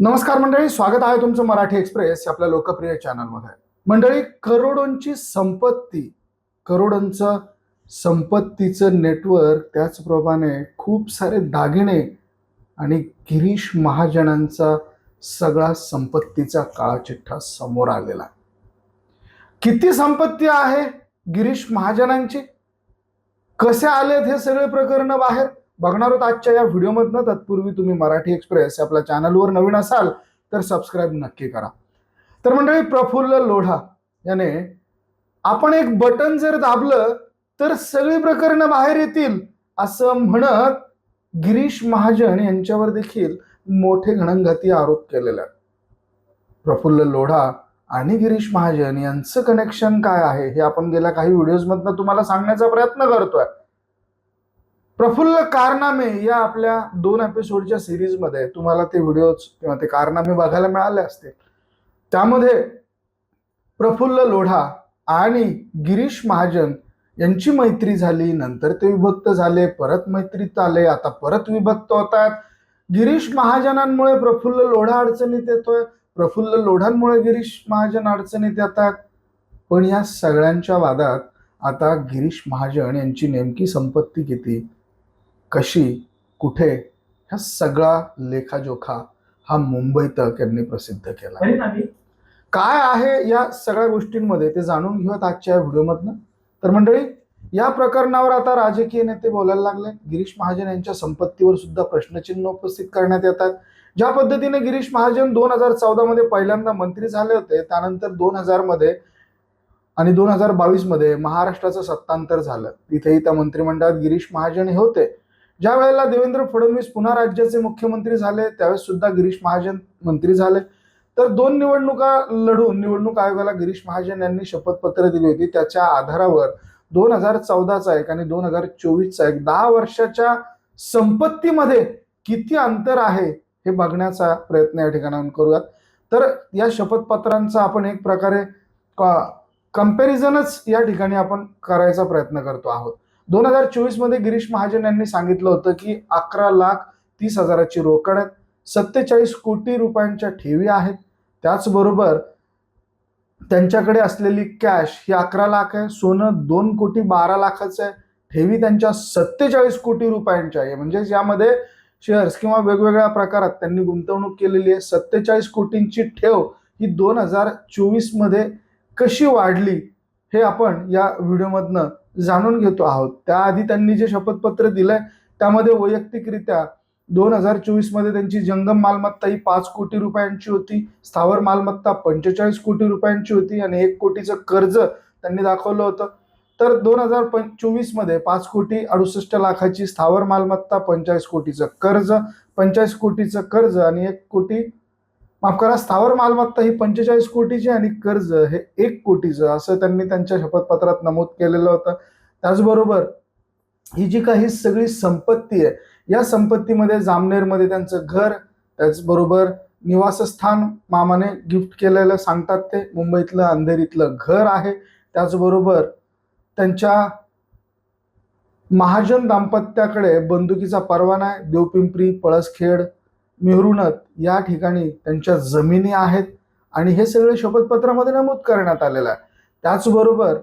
नमस्कार मंडळी स्वागत आहे तुमचं मराठी एक्सप्रेस आपल्या लोकप्रिय चॅनलमध्ये. मंडळी करोडोंची संपत्ती करोडोंचं संपत्तीचं नेटवर्क त्याचप्रमाणे खूप सारे दागिने आणि गिरीश महाजनांचा सगळा संपत्तीचा काळाचिठ्ठा समोर आलेला. किती संपत्ती आहे गिरीश महाजनांची? कसे आलेत हे सगळे प्रकरण बाहेर? बघणार आहोत आजच्या या व्हिडिओमधनं. तत्पूर्वी तुम्ही मराठी एक्सप्रेस आपल्या चॅनलवर नवीन असाल तर सबस्क्राईब नक्की करा. तर मंडळी प्रफुल्ल लोढा याने आपण एक बटन जर दाबलं तर सगळी प्रकरणं बाहेर येतील असं म्हणत गिरीश महाजन यांच्यावर देखील मोठे घणंघाती आरोप केलेले आहेत. प्रफुल्ल लोढा आणि गिरीश महाजन यांचं कनेक्शन काय आहे हे आपण गेल्या काही व्हिडिओजमधनं तुम्हाला सांगण्याचा प्रयत्न करतोय. प्रफुल्ल कारनामे या आपल्या दोन एपिसोडच्या सिरीजमध्ये तुम्हाला ते व्हिडिओज किंवा ते कारनामे बघायला मिळाले असतील. त्यामध्ये प्रफुल्ल लोढा आणि गिरीश महाजन यांची मैत्री झाली. नंतर ते विभक्त झाले. परत मैत्रीत आले. आता परत विभक्त होतात गिरीश महाजनांमुळे प्रफुल्ल लोढा अडचणीत येतोय. प्रफुल्ल लोढांमुळे गिरीश महाजन अडचणीत येतात. पण या सगळ्यांच्या वादात आता गिरीश महाजन यांची नेमकी संपत्ती किती? कशी कुठे ह्या सगळा लेखाजोखा हा मुंबई तक यांनी प्रसिद्ध केला. काय आहे या सगळ्या गोष्टींमध्ये ते जाणून घेऊयात आजच्या या व्हिडिओमधनं. तर मंडळी या प्रकरणावर आता राजकीय नेते बोलायला लागले. गिरीश महाजन यांच्या संपत्तीवर सुद्धा प्रश्नचिन्ह उपस्थित करण्यात येतात. ज्या पद्धतीने गिरीश महाजन दोन हजार चौदा मध्ये पहिल्यांदा मंत्री झाले होते त्यानंतर दोन हजारमध्ये आणि दोन हजार बावीसमध्ये महाराष्ट्राचं सत्तांतर झालं. तिथेही त्या मंत्रिमंडळात गिरीश महाजन हे होते. ज्या वेळेला देवेंद्र फडणवीस पुन्हा राज्याचे मुख्यमंत्री झाले त्यावेळेस सुद्धा गिरीश महाजन मंत्री झाले. तर दोन निवडणुका लढून निवडणूक आयोगाला गिरीश महाजन यांनी शपथपत्र दिली होती. त्याच्या आधारावर दोन हजार चौदाचा एक आणि दोन हजार चोवीसचा एक दहा वर्षाच्या संपत्तीमध्ये किती अंतर आहे हे बघण्याचा प्रयत्न या ठिकाणाहून करूयात. तर या शपथपत्रांचा आपण एक प्रकारे कम्पॅरिझनच या ठिकाणी आपण करायचा प्रयत्न करतो आहोत. दोन हजार चोवीसमध्ये गिरीश महाजन यांनी सांगितलं होतं की अकरा लाख तीस हजाराची रोकड आहेत. सत्तेचाळीस कोटी रुपयांच्या ठेवी आहेत. त्याचबरोबर त्यांच्याकडे असलेली कॅश ही अकरा लाख आहे. सोनं दोन कोटी बारा लाखाचं आहे. ठेवी त्यांच्या सत्तेचाळीस कोटी रुपयांच्या आहे. म्हणजेच यामध्ये शेअर्स किंवा वेगवेगळ्या प्रकारात त्यांनी गुंतवणूक केलेली आहे. सत्तेचाळीस कोटींची ठेव ही दोन हजार चोवीसमध्ये कशी वाढली? हे आपण या व्हिडिओमधनं जाणून घेतो आहोत. त्याआधी त्यांनी जे शपथपत्र दिलंय त्यामध्ये वैयक्तिकरित्या दोन हजार चोवीसमध्ये त्यांची जंगम मालमत्ता ही पाच कोटी रुपयांची होती स्थावर मालमत्ता पंचेचाळीस कोटी रुपयांची होती आणि एक कोटीचं कर्ज त्यांनी दाखवलं होतं. तर दोन हजार पं चोवीसमध्ये पाच कोटी अडुसष्ट लाखाची स्थावर मालमत्ता पंचाळीस कोटीचं कर्ज पंचाळीस कोटीचं कर्ज आणि एक कोटी माफ करा स्थावर मालमत्ता ही पंचेचाळीस कोटीची आणि कर्ज हे एक कोटीचं असं त्यांनी त्यांच्या शपथपत्रात नमूद केलेलं होतं. त्याचबरोबर ही जी काही सगळी संपत्ती आहे या संपत्तीमध्ये जामनेरमध्ये त्यांचं घर त्याचबरोबर निवासस्थान मामाने गिफ्ट केलेलं सांगतात ते मुंबईतलं अंधेरीतलं घर आहे. त्याचबरोबर त्यांच्या महाजन दाम्पत्याकडे बंदुकीचा परवाना आहे देवपिंपरी पळसखेड मेहरूनत या ठिकाणी त्यांच्या जमिनी आहेत आणि हे सगळे शपथपत्रामध्ये नमूद करण्यात आलेलं आहे. त्याचबरोबर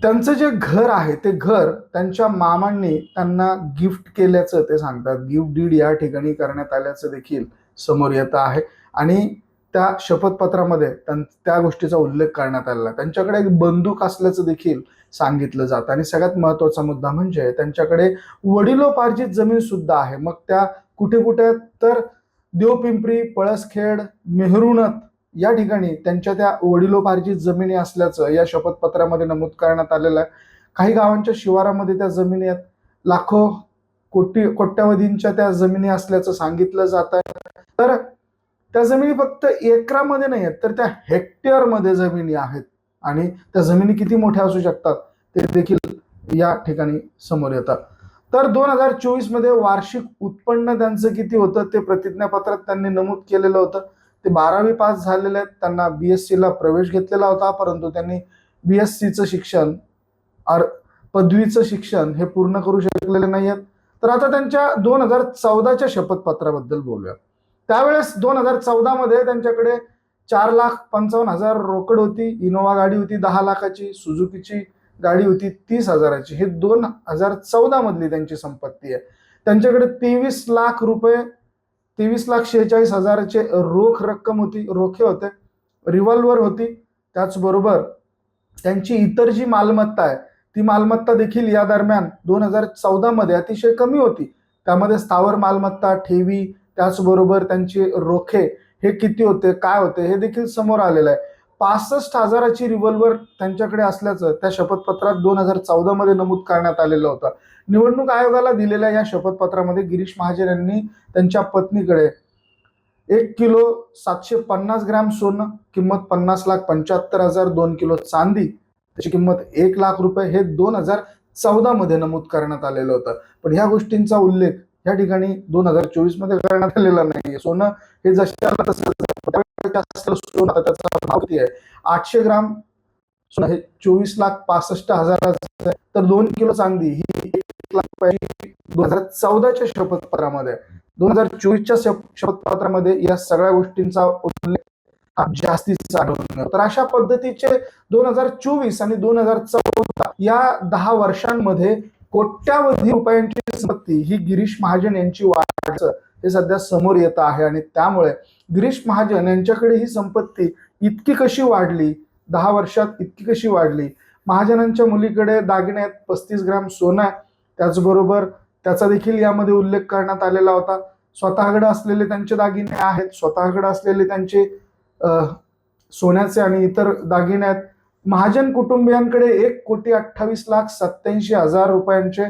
त्यांचं जे घर आहे ते घर त्यांच्या मामांनी त्यांना गिफ्ट केल्याचं ते सांगतात. गिफ्ट डीड या ठिकाणी करण्यात आल्याचं देखील समोर येतं आहे. आणि त्या शपथपत्रामध्ये त्यां त्या गोष्टीचा उल्लेख करण्यात आलेला आहे. त्यांच्याकडे एक बंदूक असल्याचं देखील सांगितलं जातं. आणि सगळ्यात महत्त्वाचा मुद्दा म्हणजे त्यांच्याकडे वडिलोपार्जित जमीन सुद्धा आहे. मग त्या कुठे कुठे तर देवपिंपरी पळसखेड मेहरुणत या ठिकाणी त्यांच्या त्या वडिलोपार्जित जमिनी असल्याचं या शपथपत्रामध्ये नमूद करण्यात आलेलं आहे. काही गावांच्या शिवारामध्ये त्या जमिनी आहेत. लाखो कोटी कोट्यावधींच्या त्या जमिनी असल्याचं सांगितलं जात. आहे तर त्या जमिनी फक्त एकरामध्ये नाही आहेत तर त्या हेक्टेअरमध्ये जमिनी आहेत. आणि त्या जमिनी किती मोठ्या असू शकतात ते देखील या ठिकाणी समोर येतात. तर दोन हजार चोवीसमध्ये वार्षिक उत्पन्न त्यांचं किती होतं ते प्रतिज्ञापत्रात त्यांनी नमूद केलेलं होतं. ते बारावी पास झालेले आहेत त्यांना बी एस सीला प्रवेश घेतलेला होता परंतु त्यांनी बी एस सीचं शिक्षण आर पदवीचं शिक्षण हे पूर्ण करू शकलेले नाही आहेत तर आता त्यांच्या दोन हजार चौदाच्या शपथपत्राबद्दल बोलूया त्यावेळेस दोन हजार चौदा मध्ये त्यांच्याकडे चार लाख पंचावन्न हजार रोकड होती इनोवा गाडी होती दहा लाखाची सुझुकीची गाडी होती तीस हजाराची. हे दोन हजार चौदा मधली त्यांची संपत्ती आहे. त्यांच्याकडे तेवीस लाख रुपये तेवीस लाख शेहेचाळीस हजाराचे रोख रक्कम होती रोखे होते रिव्हॉल्वर होती. त्याचबरोबर त्यांची इतर जी मालमत्ता आहे ती मालमत्ता देखील या दरम्यान दोन हजार चौदा मध्ये अतिशय कमी होती. त्यामध्ये स्थावर मालमत्ता ठेवी त्याचबरोबर त्यांचे रोखे हे किती होते काय होते हे देखील समोर आलेलं आहे. पासष्ट हजाराची रिव्हॉल्वर त्यांच्याकडे असल्याचं त्या शपथपत्रात दोन हजार चौदामध्ये नमूद करण्यात आलेलं होतं. निवडणूक आयोगाला दिलेल्या या शपथपत्रामध्ये गिरीश महाजन यांनी त्यांच्या पत्नीकडे एक किलो सातशे पन्नास ग्रॅम सोनं किंमत पन्नास लाख पंच्याहत्तर हजार दोन किलो चांदी त्याची किंमत एक लाख रुपये हे दोन हजार चौदामध्ये नमूद करण्यात आलेलं होतं. पण ह्या गोष्टींचा उल्लेख या ठिकाणी दोन हजार चोवीसमध्ये करण्यात आलेला नाहीये. सोनं हे जसे तसं सोनं त्याचा भाव किती आहे? आठशे ग्राम सोनं हे चोवीस लाख पासष्ट हजाराचं तर दोन किलो चांदी ही एक लाख दोन हजार चौदाच्या शपथपत्रामध्ये दोन हजार चोवीसच्या शपथपत्रामध्ये या सगळ्या गोष्टींचा उल्लेख जास्तीचा आढळून तर अशा पद्धतीचे दोन हजार चोवीस आणि दोन हजार चौदा या दहा वर्षांमध्ये कोट्यावधी रुपयांची संपत्ती ही गिरीश महाजन यांची वाढ हे सध्या समोर येत आहे. आणि त्यामुळे गिरीश महाजन यांच्याकडे ही संपत्ती इतकी कशी वाढली? दहा वर्षात इतकी कशी वाढली? महाजनांच्या मुलीकडे दागिने आहेत पस्तीस ग्राम सोनं आहे. त्याचबरोबर त्याचा देखील यामध्ये उल्लेख करण्यात आलेला होता. स्वतःकडे असलेले त्यांचे दागिने आहेत स्वतःकडे असलेले त्यांचे सोन्याचे आणि इतर दागिने आहेत. महाजन कुटुंबियांकडे एक कोटी अठ्ठावीस लाख सत्याऐंशी हजार रुपयांचे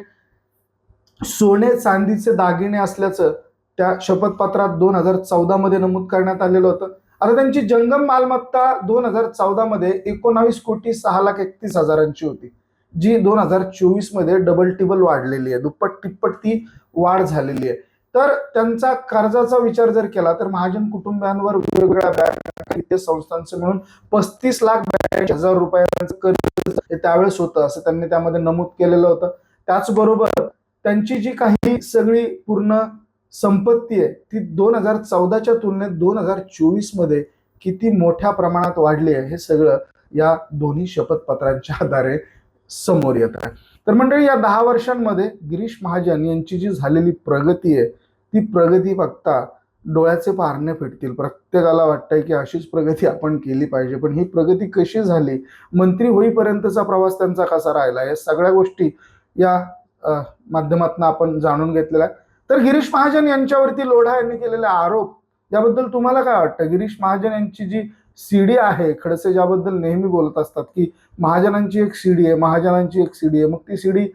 सोने चांदीचे दागिने असल्याचं त्या शपथपत्रात दोन हजार चौदामध्ये नमूद करण्यात आलेलं होतं. आता त्यांची जंगम मालमत्ता दोन हजार चौदामध्ये एकोणावीस कोटी सहा लाख एकतीस हजारांची होती. जी दोन हजार चोवीसमध्ये डबल टिबल वाढलेली आहे. दुप्पट तिप्पट ती वाढ झालेली आहे. तर त्यांचा कर्जाचा विचार जर केला तर महाजन कुटुंबियांवर वेगवेगळ्या बँक वित्तीय संस्थांचं म्हणून पस्तीस लाख ब्याऐंशी हजार रुपयांचं कर्ज हे त्यावेळेस होतं असं त्यांनी त्यामध्ये नमूद केलेलं होतं. त्याचबरोबर त्यांची जी काही सगळी पूर्ण संपत्ती आहे ती दोन हजार चौदाच्या तुलनेत दोन हजार चोवीसमध्ये किती मोठ्या प्रमाणात वाढली आहे हे सगळं या दोन्ही शपथपत्रांच्या आधारे समोर येत आहे. तर मंडळी या दहा वर्षांमध्ये गिरीश महाजन यांची जी झालेली प्रगती आहे ती प्रगती बघता डोळ्याचे पारणे फिटतील. प्रत्येकाला वाटतंय की अशीच प्रगती आपण केली पाहिजे. पण ही प्रगती कशी झाली? मंत्री होईपर्यंतचा प्रवास त्यांचा कसा राहिला? या सगळ्या गोष्टी या माध्यमातून आपण जाणून घेतलेल्या आहे तर गिरीश महाजन यांच्यावरती लोढा यांनी केलेले आरोप याबद्दल तुम्हाला काय वाटतं? गिरीश महाजन यांची जी सीडी आहे खडसे ज्याबद्दल नेहमी बोलत असतात की महाजनांची एक सीडी आहे महाजनांची एक सीडी आहे. मग ती सीडी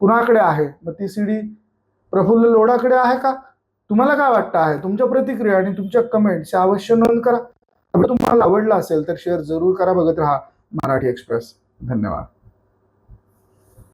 कुणाकडे आहे? मग ती सीडी प्रफुल्ल लोढाकडे आहे का? तुम्हाला काय वाटतं आहे? तुमच्या प्रतिक्रिया आणि तुमच्या कमेंट्स अवश्य नोंद करा. तुम्हाला आवडला असेल तर शेअर जरूर करा. बघत राहा मराठी एक्सप्रेस धन्यवाद.